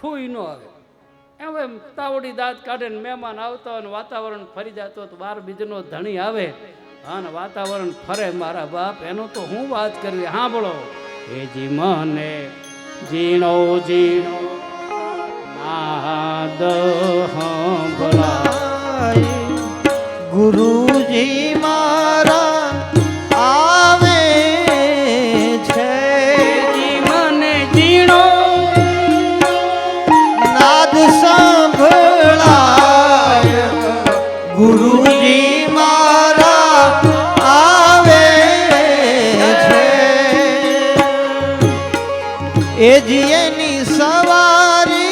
ફૂઈ ન આવે. એમ એમ તાવડી દાંત કાઢે ને મહેમાન આવતો અને વાતાવરણ ફરી જતો તો બાર બીજનો ધણી આવે. અને વાતાવરણ ફરે મારા બાપ, એનો તો હું વાત કરવી? સાંભળો એ જી મને જીણો જીણો ગુરુજી મા જીએની સવારી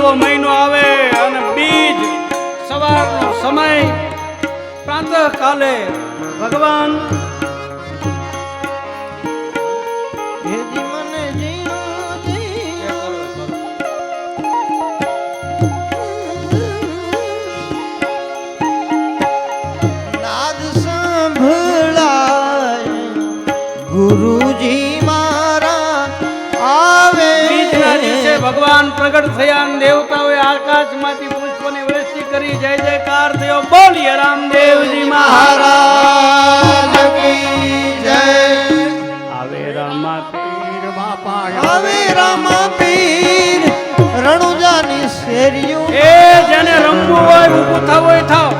નવો મહિનો આવે અને બીજ સવારનો સમય પ્રાંત કાલે ભગવાન પ્રગટ થયા દેવતાઓએ આકાશમાંથી પુષ્પોની વૃષ્ટિ કરી જય જયકાર થયો. બોલીએ રામદેવજી મહારાજ જય. આવે રામા પીર બાપા આવે રામા પીર રણુજાની શેરીઓ. એ જેને રમવું હોય ઊભું થવું હોય થાવ.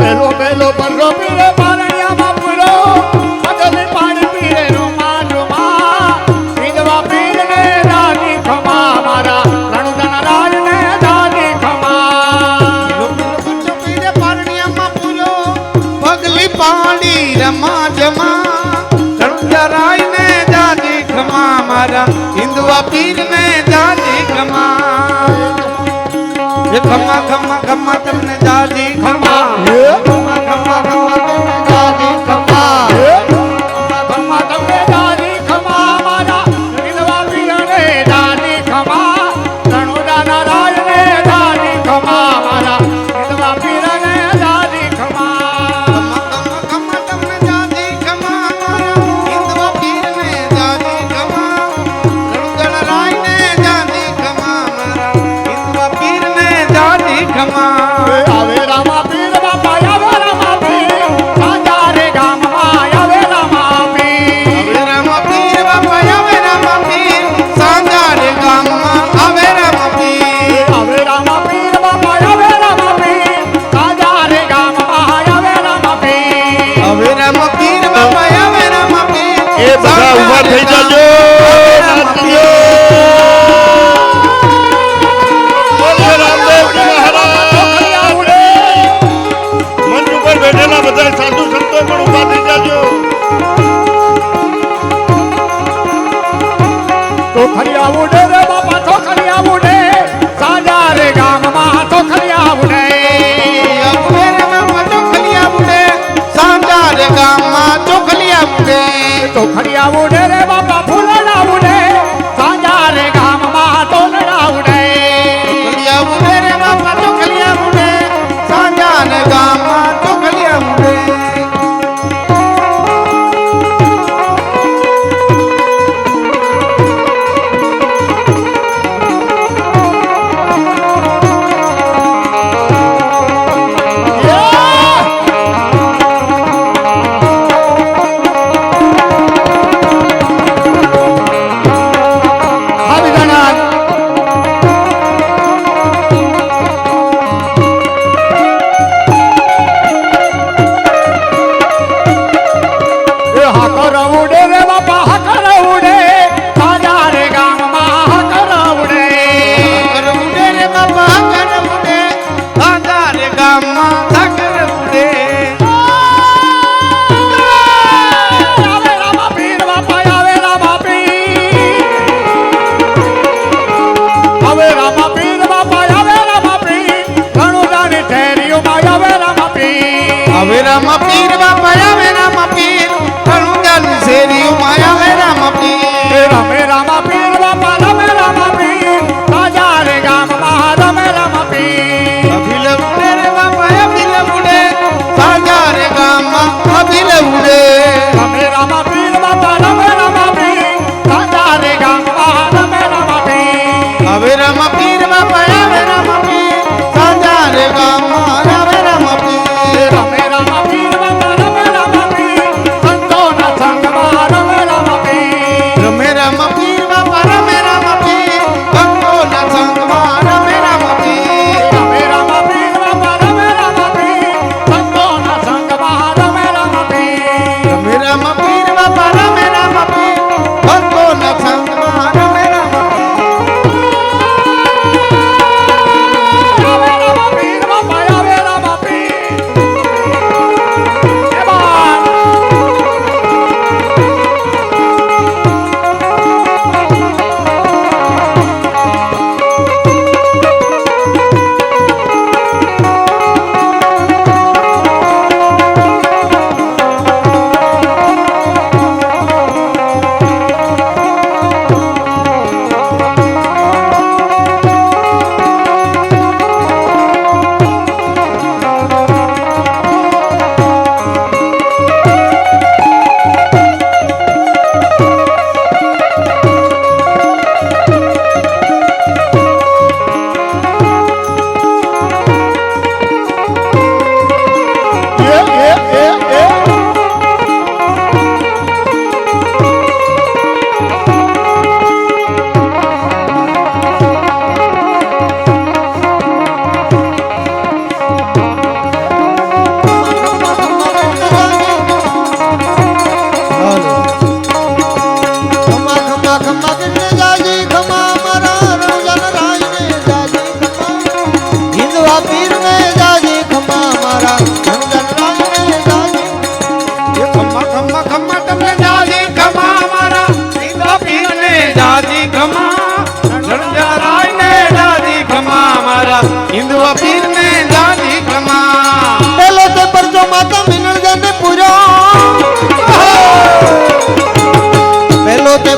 પેલો પેલો પરરો પીરે પારણિયા બાપરો અગલે પાણી પીરે નો માનુમા વિધવા પીરને રાજી ખમા મારા. રણુદન રાજને દાદી ખમા. પીરે પારણિયા બાપરો પગલી પાણી રમા જમા રણુદરાય ને દાદી ખમા મારા. હિન્દવા પીરને દાદી ખમા. તમને ખમા ખમા ખમા ખમા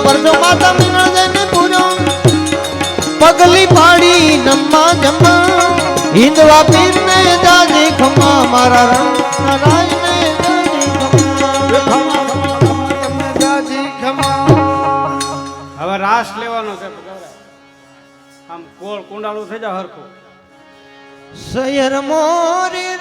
માતા મીણ જઈને પૂજો પગલી પાડી નમ્મા જમ્મા હિંદવા પીર ને જાજી ખમા મારા રણ હવે રાસ લેવાનો છે આમ કોળ કુંડાળું થઈ જાય હરખું. સૈયર મોરી